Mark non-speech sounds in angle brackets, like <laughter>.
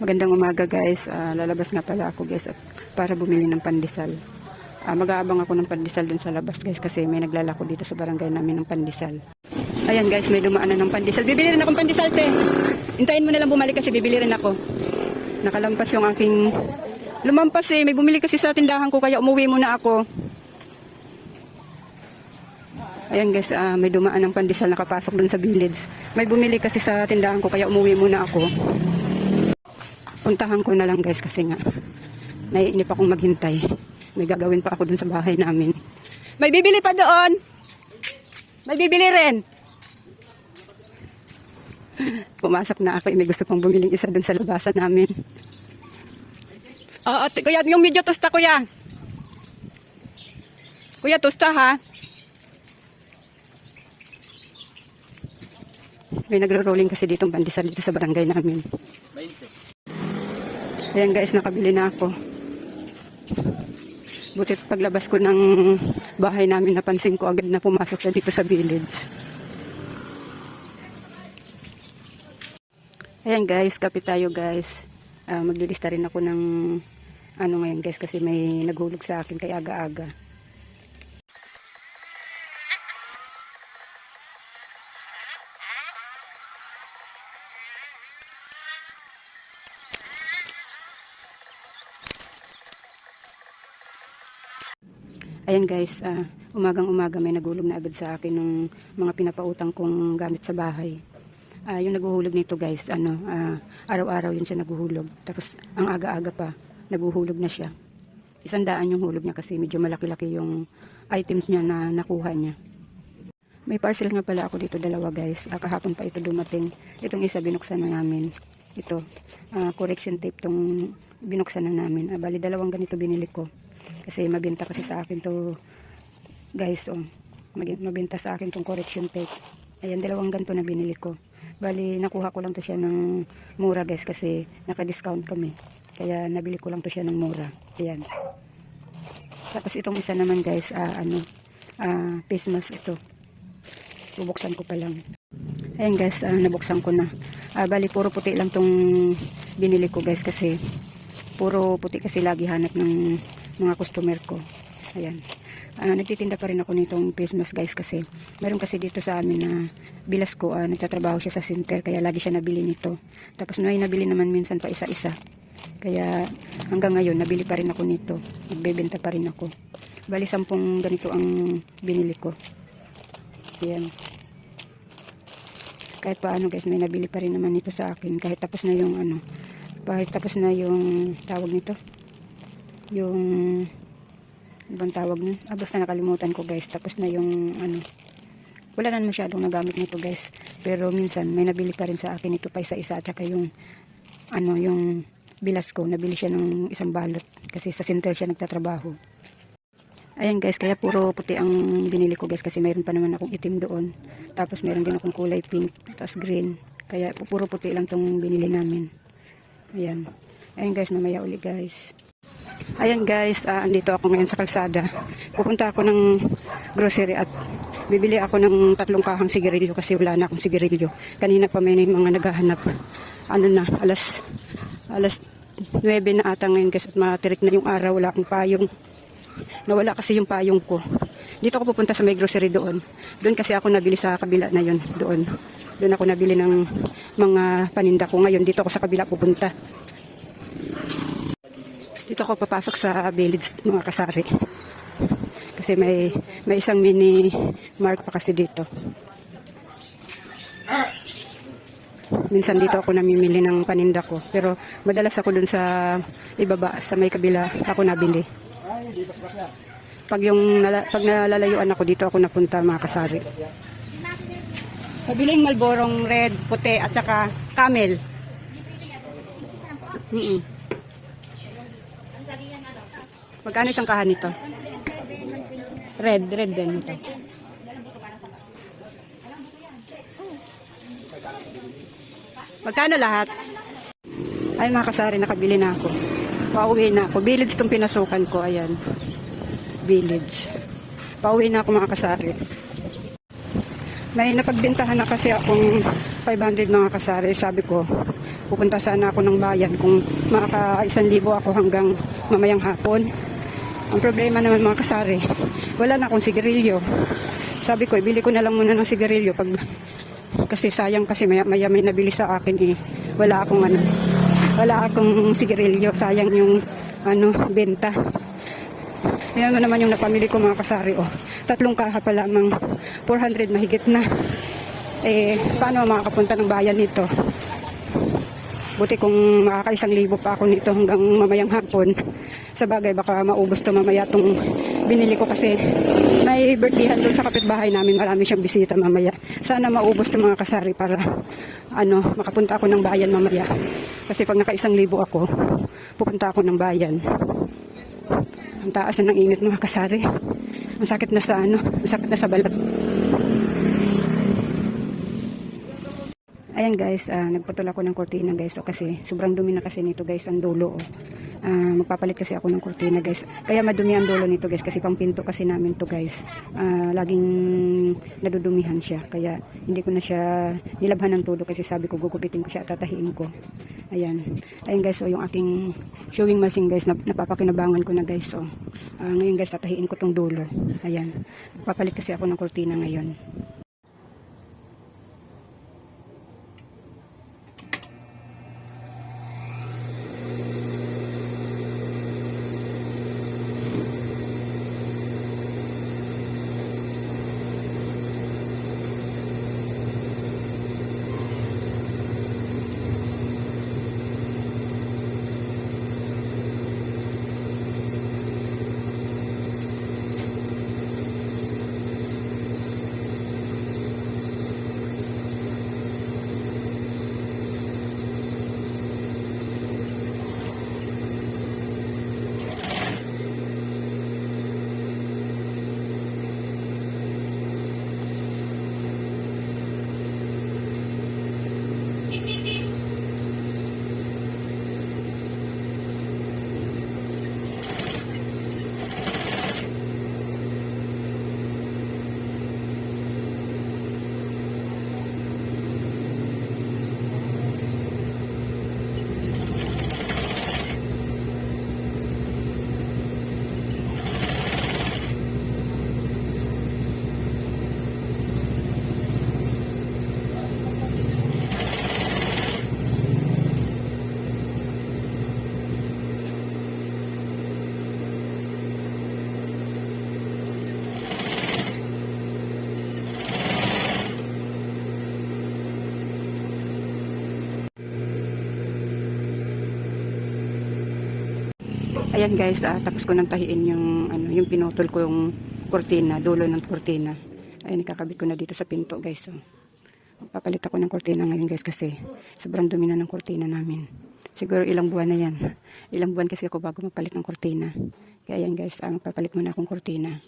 Magandang umaga guys. Ah, lalabas nga pala ako guys at para bumili ng pandesal. Ah, mag-aabang ako ng pandesal dun sa labas guys kasi may naglalako dito sa barangay namin ng pandesal. Ayan guys, may dumaan na ng pandesal. Bibili rin akong pandesal te. Hintayin mo na lang bumalik kasi bibili rin ako. Nakalampas yung aking... Lumampas eh. May bumili kasi sa tindahan ko kaya umuwi muna ako. Ayan guys, ah, may dumaan ng pandesal nakapasok dun sa village. May bumili kasi sa tindahan ko kaya umuwi muna ako. Puntahan ko na lang guys kasi nga naiinip akong maghintay. May gagawin pa ako dun sa bahay namin. May bibili pa doon. May bibili rin. Pumasok na ako. eh, May gusto pang bumiling isa dun sa labasan namin. Oo, ate, kuya, yung medyo tosta, kuya. Kuya, tosta ha. May nagro-rolling kasi ditong bandisal dito sa barangay namin. Ayan guys, nakabili na ako. Butit paglabas ko ng bahay namin, napansin ko agad na pumasok siya dito sa village. Ayan guys, kapit tayo guys. Ah, maglilista rin ako ng ano ngayon guys kasi may naghulog sa akin kay aga-aga. Ayan guys, ah, umagang umaga may nagulog na agad sa akin ng mga pinapautang kong gamit sa bahay. Ah, yung naguhulog nito guys, ano, ah, araw-araw yun siya naguhulog. Tapos ang aga-aga pa, naguhulog na siya. Isang daan yung hulog niya kasi medyo malaki-laki yung items niya na nakuha niya. May parcel nga pala ako dito dalawa guys. Ah, kahapon pa ito dumating. Itong isa binuksan na namin. Ito, ah, correction tape tong binuksan na namin. Ah, bali dalawang ganito binili ko. Kasi mabenta kasi sa akin to guys oh. Mabenta sa akin tong correction tape. Ayan, dalawang ganito na binili ko. Bali, nakuha ko lang to siya ng mura guys kasi naka-discount kami. Kaya nabili ko lang to siya ng mura. Ayan. Tapos itong isa naman guys, ah, ano, ah, face mask ito. Bubuksan ko pa lang. Ayan guys, ah, nabuksan ko na. Ah, bali, puro puti lang tong binili ko guys kasi puro puti kasi lagi hanap ng mga customer ko. Ayan. Ah, nagtitinda pa rin ako nitong face mask guys kasi meron kasi dito sa amin na bilas ko, ah, nagtatrabaho siya sa center kaya lagi siya nabili nito. Tapos may nabili naman minsan pa isa-isa. Kaya hanggang ngayon nabili pa rin ako nito. Nagbebenta pa rin ako. Bali sampung ganito ang binili ko. Ayan. Kahit paano guys, may nabili pa rin naman ito sa akin. Kahit tapos na yung ano, kahit tapos na yung tawag nito. Yung ibang tawag nun. Ah, basta nakalimutan ko guys. Tapos na yung ano. Wala na masyadong nagamit nito guys. Pero minsan may nabili pa rin sa akin ito pa isa-isa. At saka yung ano, yung bilas ko. Nabili siya ng isang balot. Kasi sa center siya nagtatrabaho. Ayan guys, kaya puro puti ang binili ko guys kasi mayroon pa naman akong itim doon. Tapos mayroon din akong kulay pink, tapos green. Kaya pu- puro puti lang tong binili namin. Ayan. Ayan guys, mamaya uli guys. Ayan guys, ah, andito ako ngayon sa kalsada. Pupunta ako ng grocery at bibili ako ng tatlong kahang sigarilyo kasi wala na akong sigarilyo. Kanina pa may mga naghahanap. Ano na, alas alas 9 na ata ngayon guys at matirik na yung araw, wala akong payong. Nawala kasi yung payong ko. Dito ako pupunta sa may grocery doon. Doon kasi ako nabili sa kabila na yun, doon. Doon ako nabili ng mga paninda ko. Ngayon dito ako sa kabila pupunta. Dito ako papasok sa village mga kasari. Kasi may may isang mini mark pa kasi dito. Minsan dito ako namimili ng paninda ko. Pero madalas ako dun sa ibaba, sa may kabila, ako nabili. Pag yung pag nalalayuan ako dito ako napunta mga kasari. Pabiling malborong red, puti at saka camel. Mm Magkano isang kahan nito? Red, red din ito. Magkano lahat? Ay mga kasari, nakabili na ako. Pauwi na ako. Village itong pinasukan ko. Ayan. Village. Pauwi na ako mga kasari. May napagbintahan na kasi akong 500 mga kasari. Sabi ko, pupunta sana ako ng bayan kung makaka isang libo ako hanggang mamayang hapon. Ang problema naman mga kasari, wala na akong sigarilyo. Sabi ko, ibili ko na lang muna ng sigarilyo pag kasi sayang kasi maya, maya may nabili sa akin eh. Wala akong ano, wala akong sigarilyo. Sayang yung ano, benta. Ayan mo naman yung napamili ko mga kasari oh. Tatlong kaha pa lamang 400 mahigit na. Eh, paano makakapunta ng bayan nito? Buti kung makakaisang libo pa ako nito hanggang mamayang hapon. Sa bagay, baka maubos to mamaya itong binili ko kasi may birthdayhan doon sa kapitbahay namin. Marami siyang bisita mamaya. Sana maubos to mga kasari para ano, makapunta ako ng bayan mamaya. Kasi pag nakaisang libo ako, pupunta ako ng bayan. Ang taas na ng init mga kasari. Ang sakit na sa ano, ang sakit na sa balat. Ayan guys, ah, nagputol ako ng kortina guys. O, kasi sobrang dumi na kasi nito guys ang dulo. Oh. Ah, magpapalit kasi ako ng kortina guys. Kaya madumi ang dulo nito guys kasi pang pinto kasi namin to guys. Ah, laging nadudumihan siya. Kaya hindi ko na siya nilabhan ng todo kasi sabi ko gugupitin ko siya at tatahiin ko. Ayan. Ayan guys, so yung aking showing machine guys, nap napapakinabangan ko na guys. So, ah, ngayon guys, tatahiin ko tong dulo. Ayan. Papalit kasi ako ng kortina ngayon. Ayan guys, ah, tapos ko nang tahiin yung ano, yung pinutol ko yung kortina, dulo ng kortina. Ayan, ikakabit ko na dito sa pinto guys. So, papalit ako ng kortina ngayon guys kasi sobrang dumi na ng kortina namin. Siguro ilang buwan na yan. <laughs> Ilang buwan kasi ako bago magpalit ng kortina. Kaya ayan guys, ah, magpapalit muna akong kortina.